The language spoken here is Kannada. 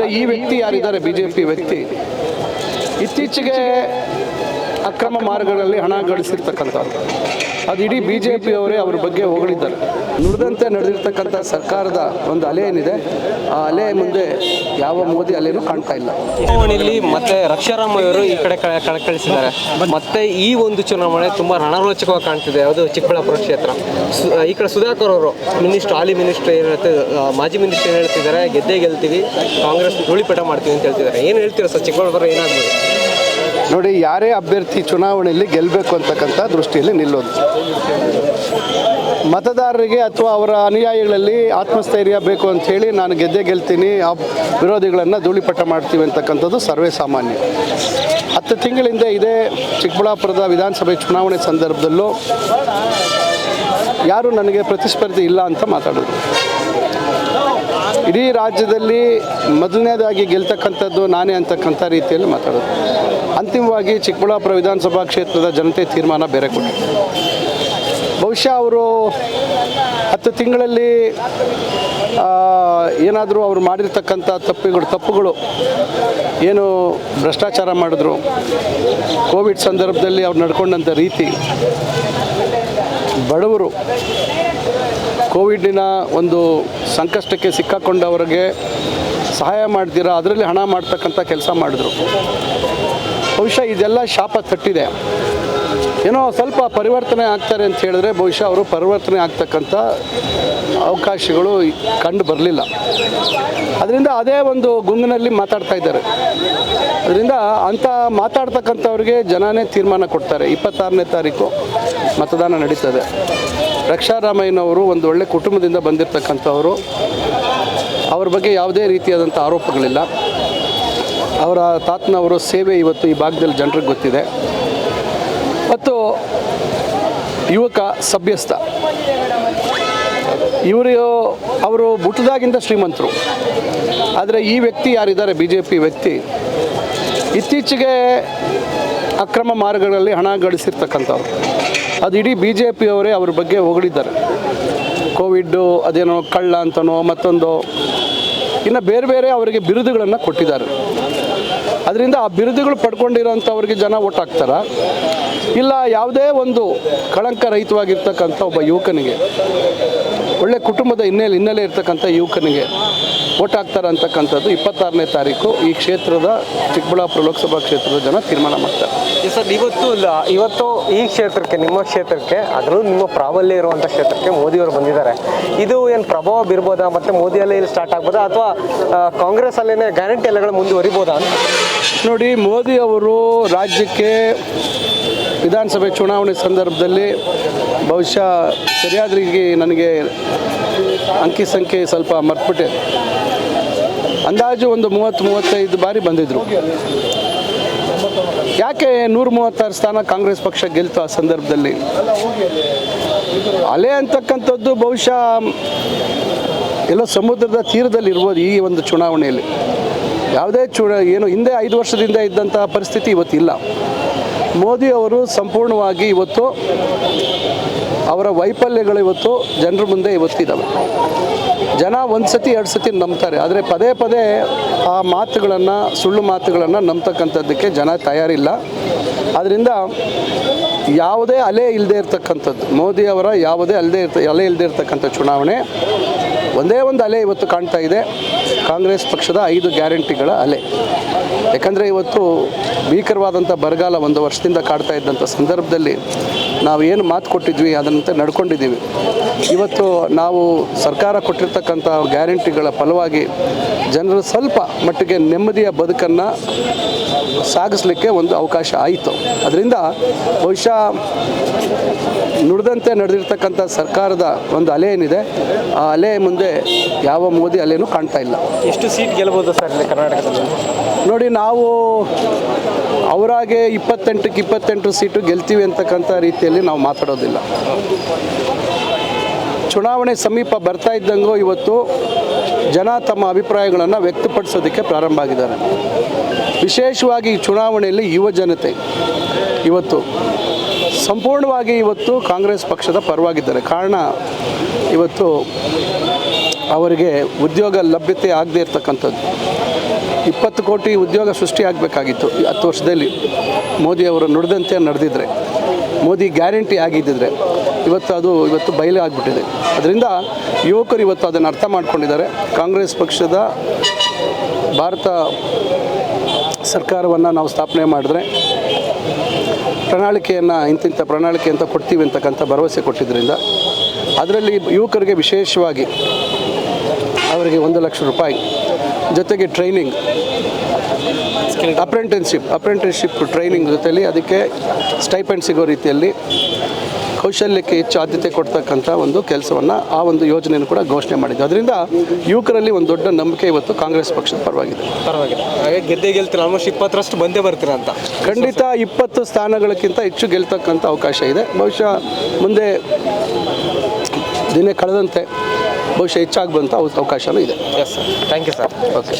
ಆದರೆ ಈ ವ್ಯಕ್ತಿ ಯಾರಿದ್ದಾರೆ? ಬಿ ಜೆ ಪಿ ವ್ಯಕ್ತಿ. ಇತ್ತೀಚೆಗೆ ಅಕ್ರಮ ಮಾರ್ಗಗಳಲ್ಲಿ ಹಣ ಗಳಿಸಿರ್ತಕ್ಕಂಥದ್ದು ಅದು ಇಡೀ ಬಿ ಜೆ ಪಿಯವರೇ ಅವ್ರ ಬಗ್ಗೆ ಹೊಗಳಿದ್ದಾರೆ. ನುಡಿದಂತೆ ನಡೆದಿರ್ತಕ್ಕಂಥ ಸರ್ಕಾರದ ಒಂದು ಅಲೆ ಏನಿದೆ ಆ ಅಲೆ ಮುಂದೆ ಯಾವ ಮೋದಿ ಅಲೆನೂ ಕಾಣ್ತಾ ಇಲ್ಲ. ಚುನಾವಣೆಯಲ್ಲಿ ಮತ್ತೆ ರಕ್ಷಾರಾಮ್ ಅವರು ಈ ಕಡೆ ಕಳಕಳಿಸಿದ್ದಾರೆ. ಮತ್ತೆ ಈ ಒಂದು ಚುನಾವಣೆ ತುಂಬಾ ರಣರೋಚಕವಾಗಿ ಕಾಣ್ತಿದೆ. ಅದು ಚಿಕ್ಕಬಳ್ಳಾಪುರ ಕ್ಷೇತ್ರ. ಈ ಕಡೆ ಸುಧಾಕರ್ ಅವರು ಮಿನಿಸ್ಟರ್ ಹಾಲಿ ಮಿನಿಸ್ಟರ್ ಏನು ಹೇಳ್ತಾ ಆ, ಮಾಜಿ ಮಿನಿಸ್ಟರ್ ಏನು ಹೇಳ್ತಿದ್ದಾರೆ ಗೆದ್ದೇ ಗೆಲ್ತೀವಿ ಕಾಂಗ್ರೆಸ್ ಧೂಳಿಪಟ ಮಾಡ್ತೀವಿ ಅಂತ ಹೇಳ್ತಿದ್ದಾರೆ. ಏನು ಹೇಳ್ತೀರಾ ಸರ್ ಚಿಕ್ಕಬಳ್ಳಾಪುರ ಏನಾಗ್ಬೋದು? ನೋಡಿ, ಯಾರೇ ಅಭ್ಯರ್ಥಿ ಚುನಾವಣೆಯಲ್ಲಿ ಗೆಲ್ಲಬೇಕು ಅಂತಕ್ಕಂಥ ದೃಷ್ಟಿಯಲ್ಲಿ ನಿಲ್ಲೋದು. ಮತದಾರರಿಗೆ ಅಥವಾ ಅವರ ಅನುಯಾಯಿಗಳಲ್ಲಿ ಆತ್ಮಸ್ಥೈರ್ಯ ಬೇಕು ಅಂತ ಹೇಳಿ ನಾನು ಗೆದ್ದೆ ಗೆಲ್ತೀನಿ, ಆ ವಿರೋಧಿಗಳನ್ನು ಧೂಳಿಪಟ ಮಾಡ್ತೀವಿ ಅಂತಕ್ಕಂಥದ್ದು ಸರ್ವೇ ಸಾಮಾನ್ಯ. ಹತ್ತು ತಿಂಗಳಿಂದ ಇದೇ ಚಿಕ್ಕಬಳ್ಳಾಪುರದ ವಿಧಾನಸಭೆ ಚುನಾವಣೆ ಸಂದರ್ಭದಲ್ಲೂ ಯಾರು ನನಗೆ ಪ್ರತಿಸ್ಪರ್ಧಿ ಇಲ್ಲ ಅಂತ ಮಾತಾಡೋದು. ಇಡೀ ರಾಜ್ಯದಲ್ಲಿ ಮೊದಲನೇದಾಗಿ ಗೆಲ್ತಕ್ಕಂಥದ್ದು ನಾನೇ ಅಂತಕ್ಕಂಥ ರೀತಿಯಲ್ಲಿ ಮಾತಾಡೋದು. ಅಂತಿಮವಾಗಿ ಚಿಕ್ಕಬಳ್ಳಾಪುರ ವಿಧಾನಸಭಾ ಕ್ಷೇತ್ರದ ಜನತೆ ತೀರ್ಮಾನ ಬೇರೆ ಕೊಟ್ಟರು ಬಹುಶಃ ಅವರು ಹತ್ತು ತಿಂಗಳಲ್ಲಿ ಏನಾದರೂ ಅವರು ಮಾಡಿರ್ತಕ್ಕಂಥ ತಪ್ಪುಗಳು ತಪ್ಪುಗಳು ಏನು ಭ್ರಷ್ಟಾಚಾರ ಮಾಡಿದ್ರು, ಕೋವಿಡ್ ಸಂದರ್ಭದಲ್ಲಿ ಅವ್ರು ನಡ್ಕೊಂಡಂಥ ರೀತಿ, ಬಡವರು ಕೋವಿಡಿನ ಒಂದು ಸಂಕಷ್ಟಕ್ಕೆ ಸಿಕ್ಕಾಕೊಂಡವರಿಗೆ ಸಹಾಯ ಮಾಡ್ತೀರಾ, ಅದರಲ್ಲಿ ಹಣ ಮಾಡ್ತಕ್ಕಂಥ ಕೆಲಸ ಮಾಡಿದ್ರು. ಬಹುಶಃ ಇದೆಲ್ಲ ಶಾಪ ತಟ್ಟಿದೆ. ಏನೋ ಸ್ವಲ್ಪ ಪರಿವರ್ತನೆ ಆಗ್ತಾರೆ ಅಂತ ಹೇಳಿದ್ರೆ ಬಹುಶಃ ಅವರು ಪರಿವರ್ತನೆ ಆಗ್ತಕ್ಕಂಥ ಅವಕಾಶಗಳು ಕಂಡು ಬರಲಿಲ್ಲ. ಅದರಿಂದ ಅದೇ ಒಂದು ಗುಂಗಿನಲ್ಲಿ ಮಾತಾಡ್ತಾ ಇದ್ದಾರೆ. ಅದರಿಂದ ಅಂಥ ಮಾತಾಡ್ತಕ್ಕಂಥವ್ರಿಗೆ ಜನನೇ ತೀರ್ಮಾನ ಕೊಡ್ತಾರೆ. ಇಪ್ಪತ್ತಾರನೇ ತಾರೀಕು ಮತದಾನ ನಡೀತದೆ. ರಕ್ಷಾರಾಮಯ್ಯನವರು ಒಂದು ಒಳ್ಳೆ ಕುಟುಂಬದಿಂದ ಬಂದಿರತಕ್ಕಂಥವರು. ಅವ್ರ ಬಗ್ಗೆ ಯಾವುದೇ ರೀತಿಯಾದಂಥ ಆರೋಪಗಳಿಲ್ಲ. ಅವರ ತಾತನವರ ಸೇವೆ ಇವತ್ತು ಈ ಭಾಗದಲ್ಲಿ ಜನರಿಗೆ ಗೊತ್ತಿದೆ. ಮತ್ತು ಯುವಕ ಸಭ್ಯಸ್ಥ, ಇವರು ಅವರು ಬುಟ್ಟದಾಗಿಂದ ಶ್ರೀಮಂತರು. ಆದರೆ ಈ ವ್ಯಕ್ತಿ ಯಾರಿದ್ದಾರೆ? ಬಿ ಜೆ ಪಿ ವ್ಯಕ್ತಿ. ಇತ್ತೀಚೆಗೆ ಅಕ್ರಮ ಮಾರ್ಗಗಳಲ್ಲಿ ಹಣ ಗಳಿಸಿರ್ತಕ್ಕಂಥವ್ರು. ಅದು ಇಡೀ ಬಿ ಜೆ ಪಿಯವರೇ ಅವ್ರ ಬಗ್ಗೆ ಹೊಗಳಿದ್ದಾರೆ. ಕೋವಿಡ್ಡು ಅದೇನೋ ಕಳ್ಳ ಅಂತನೋ ಮತ್ತೊಂದು. ಇನ್ನು ಬೇರೆ ಬೇರೆ ಅವರಿಗೆ ಬಿರುದುಗಳನ್ನು ಕೊಟ್ಟಿದ್ದಾರೆ. ಅದರಿಂದ ಆ ಬಿರುದುಗಳು ಪಡ್ಕೊಂಡಿರೋಂಥವ್ರಿಗೆ ಜನ ಓಟ್ ಹಾಕ್ತಾರ ಇಲ್ಲ, ಯಾವುದೇ ಒಂದು ಕಳಂಕ ರಹಿತವಾಗಿರ್ತಕ್ಕಂಥ ಒಬ್ಬ ಯುವಕನಿಗೆ, ಒಳ್ಳೆ ಕುಟುಂಬದ ಹಿನ್ನೆಲೆ ಹಿನ್ನೆಲೆ ಇರ್ತಕ್ಕಂಥ ಯುವಕನಿಗೆ ಓಟ್ ಹಾಕ್ತಾರೆ ಅಂತಕ್ಕಂಥದ್ದು ಇಪ್ಪತ್ತಾರನೇ ತಾರೀಕು ಈ ಕ್ಷೇತ್ರದ ಚಿಕ್ಕಬಳ್ಳಾಪುರ ಲೋಕಸಭಾ ಕ್ಷೇತ್ರದ ಜನ ತೀರ್ಮಾನ ಮಾಡ್ತಾರೆ. ಸರ್ ಇವತ್ತು ಇವತ್ತು ಈ ಕ್ಷೇತ್ರಕ್ಕೆ ನಿಮ್ಮ ಕ್ಷೇತ್ರಕ್ಕೆ ಅದರಲ್ಲೂ ನಿಮ್ಮ ಪ್ರಾಬಲ್ಯ ಇರುವಂಥ ಕ್ಷೇತ್ರಕ್ಕೆ ಮೋದಿಯವರು ಬಂದಿದ್ದಾರೆ. ಇದು ಏನು ಪ್ರಭಾವ ಬೀರ್ಬೋದಾ ಮತ್ತು ಮೋದಿಯಲ್ಲೇ ಇಲ್ಲಿ ಸ್ಟಾರ್ಟ್ ಆಗ್ಬೋದಾ? ಅಥವಾ ಕಾಂಗ್ರೆಸ್ ಅಲ್ಲೇನೆ ಗ್ಯಾರಂಟಿ ಎಲ್ಲಗಳು ಮುಂದುವರಿಬೋದಾ? ಅಂತ ನೋಡಿ ಮೋದಿ ಅವರು ರಾಜ್ಯಕ್ಕೆ ವಿಧಾನಸಭೆ ಚುನಾವಣೆ ಸಂದರ್ಭದಲ್ಲಿ ಬಹುಶಃ ಸರಿಯಾದ ರೀತಿ ನನಗೆ ಅಂಕಿ ಸಂಖ್ಯೆ ಸ್ವಲ್ಪ ಮರ್ತ್ಬಿಟ್ಟೆ. ಅಂದಾಜು ಒಂದು ಮೂವತ್ತು, ಮೂವತ್ತೈದು ಬಾರಿ ಬಂದಿದ್ದರು ಯಾಕೆ ನೂರ ಮೂವತ್ತಾರು ಸ್ಥಾನ ಕಾಂಗ್ರೆಸ್ ಪಕ್ಷ ಗೆಲ್ತು ಆ ಸಂದರ್ಭದಲ್ಲಿ? ಅಲೆ ಅಂತಕ್ಕಂಥದ್ದು ಬಹುಶಃ ಎಲ್ಲ ಸಮುದ್ರದ ತೀರದಲ್ಲಿ ಇರ್ಬೋದು ಈ ಒಂದು ಚುನಾವಣೆಯಲ್ಲಿ. ಯಾವುದೇ ಚು ಏನು ಹಿಂದೆ ಐದು ವರ್ಷದಿಂದ ಇದ್ದಂತಹ ಪರಿಸ್ಥಿತಿ ಇವತ್ತಿಲ್ಲ. ಮೋದಿ ಅವರು ಸಂಪೂರ್ಣವಾಗಿ ಇವತ್ತು ಅವರ ವೈಫಲ್ಯಗಳು ಇವತ್ತು ಜನರ ಮುಂದೆ ಇವತ್ತಿದ್ದಾವೆ ಜನ ಒಂದು ಸತಿ ಎರಡು ಸತಿ ನಂಬ್ತಾರೆ. ಆದರೆ ಪದೇ ಪದೇ ಆ ಮಾತುಗಳನ್ನು, ಸುಳ್ಳು ಮಾತುಗಳನ್ನು ನಂಬ್ತಕ್ಕಂಥದ್ದಕ್ಕೆ ಜನ ತಯಾರಿಲ್ಲ. ಅದರಿಂದ ಯಾವುದೇ ಅಲೆ ಇಲ್ಲದೆ ಇರ್ತಕ್ಕಂಥದ್ದು, ಮೋದಿ ಅವರ ಯಾವುದೇ ಅಲ್ಲದೆ ಇರ್ತ, ಅಲೆ ಇಲ್ಲದೆ ಇರ್ತಕ್ಕಂಥ ಚುನಾವಣೆ ಒಂದೇ ಒಂದು ಅಲೆ ಇವತ್ತು ಕಾಣ್ತಾ ಇದೆ. ಕಾಂಗ್ರೆಸ್ ಪಕ್ಷದ ಐದು ಗ್ಯಾರಂಟಿಗಳ ಅಲೆ. ಯಾಕಂದರೆ ಇವತ್ತು ಭೀಕರವಾದಂಥ ಬರಗಾಲ ಒಂದು ವರ್ಷದಿಂದ ಕಾಡ್ತಾ ಇದ್ದಂಥ ಸಂದರ್ಭದಲ್ಲಿ ನಾವು ಏನು ಮಾತು ಕೊಟ್ಟಿದ್ವಿ ಅದರಂತೆ ನಡ್ಕೊಂಡಿದ್ದೀವಿ. ಇವತ್ತು ನಾವು ಸರ್ಕಾರ ಕೊಟ್ಟಿರ್ತಕ್ಕಂಥ ಗ್ಯಾರಂಟಿಗಳ ಫಲವಾಗಿ ಜನರು ಸ್ವಲ್ಪ ಮಟ್ಟಿಗೆ ನೆಮ್ಮದಿಯ ಬದುಕನ್ನು ಸಾಗಿಸ್ಲಿಕ್ಕೆ ಒಂದು ಅವಕಾಶ ಆಯಿತು. ಅದರಿಂದ ಬಹುಶಃ ನುಡಿದಂತೆ ನಡೆದಿರ್ತಕ್ಕಂಥ ಸರ್ಕಾರದ ಒಂದು ಅಲೆ ಏನಿದೆ ಆ ಅಲೆ ಮುಂದೆ ಯಾವ ಮೋದಿ ಅಲೆಯೂ ಕಾಣ್ತಾ ಇಲ್ಲ. ಎಷ್ಟು ಸೀಟ್ ಗೆಲ್ಲಬಹುದು ಸರ್ ಕರ್ನಾಟಕದಲ್ಲಿ? ನೋಡಿ ನಾವು ಅವರಾಗೆ ಇಪ್ಪತ್ತೆಂಟಕ್ಕೆ ಇಪ್ಪತ್ತೆಂಟು ಸೀಟು ಗೆಲ್ತೀವಿ ಅಂತಕ್ಕಂಥ ರೀತಿಯಲ್ಲಿ ನಾವು ಮಾತಾಡೋದಿಲ್ಲ. ಚುನಾವಣೆ ಸಮೀಪ ಬರ್ತಾ ಇದ್ದಂಗೂ ಇವತ್ತು ಜನ ತಮ್ಮ ಅಭಿಪ್ರಾಯಗಳನ್ನು ವ್ಯಕ್ತಪಡಿಸೋದಕ್ಕೆ ಪ್ರಾರಂಭ ಆಗಿದ್ದಾರೆ. ವಿಶೇಷವಾಗಿ ಚುನಾವಣೆಯಲ್ಲಿ ಯುವ ಜನತೆ ಇವತ್ತು ಸಂಪೂರ್ಣವಾಗಿ ಇವತ್ತು ಕಾಂಗ್ರೆಸ್ ಪಕ್ಷದ ಪರವಾಗಿದ್ದಾರೆ. ಕಾರಣ ಇವತ್ತು ಅವರಿಗೆ ಉದ್ಯೋಗ ಲಭ್ಯತೆ ಆಗದೇ ಇರತಕ್ಕಂಥದ್ದು. ಇಪ್ಪತ್ತು ಕೋಟಿ ಉದ್ಯೋಗ ಸೃಷ್ಟಿ ಆಗಬೇಕಾಗಿತ್ತು ಈ ಹತ್ತು ವರ್ಷದಲ್ಲಿ. ಮೋದಿ ಅವರು ನುಡಿದಂತೆ ನಡೆದಿದ್ದರೆ ಮೋದಿ ಗ್ಯಾರಂಟಿ ಆಗಿದ್ದಿದ್ರೆ ಇವತ್ತು ಅದು ಇವತ್ತು ಬಯಲು ಆಗಿಬಿಟ್ಟಿದೆ. ಅದರಿಂದ ಯುವಕರು ಇವತ್ತು ಅದನ್ನು ಅರ್ಥ ಮಾಡಿಕೊಂಡಿದ್ದಾರೆ. ಕಾಂಗ್ರೆಸ್ ಪಕ್ಷದ ಭಾರತ ಸರ್ಕಾರವನ್ನು ನಾವು ಸ್ಥಾಪನೆ ಮಾಡಿದ್ರೆ ಪ್ರಣಾಳಿಕೆಯನ್ನು ಇಂತಿಂಥ ಪ್ರಣಾಳಿಕೆ ಅಂತ ಕೊಡ್ತೀವಿ ಅಂತಕ್ಕಂಥ ಭರವಸೆ ಕೊಟ್ಟಿದ್ದರಿಂದ ಅದರಲ್ಲಿ ಯುವಕರಿಗೆ ವಿಶೇಷವಾಗಿ ಅವರಿಗೆ ಒಂದು ಲಕ್ಷ ರೂಪಾಯಿ. ಜೊತೆಗೆ ಟ್ರೈನಿಂಗ್ ಅಪ್ರೆಂಟಿನ್ಶಿಪ್ ಅಪ್ರೆಂಟಿಸ್ಶಿಪ್ ಟ್ರೈನಿಂಗ್ ಜೊತೆಯಲ್ಲಿ ಅದಕ್ಕೆ ಸ್ಟೈಪೆಂಡ್ ಸಿಗೋ ರೀತಿಯಲ್ಲಿ ಕೌಶಲ್ಯಕ್ಕೆ ಹೆಚ್ಚು ಆದ್ಯತೆ ಕೊಡ್ತಕ್ಕಂಥ ಒಂದು ಕೆಲಸವನ್ನು ಆ ಒಂದು ಯೋಜನೆಯನ್ನು ಕೂಡ ಘೋಷಣೆ ಮಾಡಿದ್ದು ಅದರಿಂದ ಯುವಕರಲ್ಲಿ ಒಂದು ದೊಡ್ಡ ನಂಬಿಕೆ ಇವತ್ತು ಕಾಂಗ್ರೆಸ್ ಪಕ್ಷದ ಪರವಾಗಿದೆ. ಪರವಾಗಿಲ್ಲ. ಹಾಗೆ ಗೆದ್ದೆ ಗೆಲ್ತೀರ? ಆಲ್ಮೋಸ್ಟ್ ಇಪ್ಪತ್ತರಷ್ಟು ಬಂದೇ ಬರ್ತೀರ ಅಂತ. ಖಂಡಿತ ಇಪ್ಪತ್ತು ಸ್ಥಾನಗಳಕ್ಕಿಂತ ಹೆಚ್ಚು ಗೆಲ್ತಕ್ಕಂಥ ಅವಕಾಶ ಇದೆ. ಬಹುಶಃ ಮುಂದೆ ದಿನೇ ಕಳೆದಂತೆ ಬಹುಶಃ ಹೆಚ್ಚಾಗುವಂಥ ಅವಕಾಶನೂ ಇದೆ. Yes sir thank you sir okay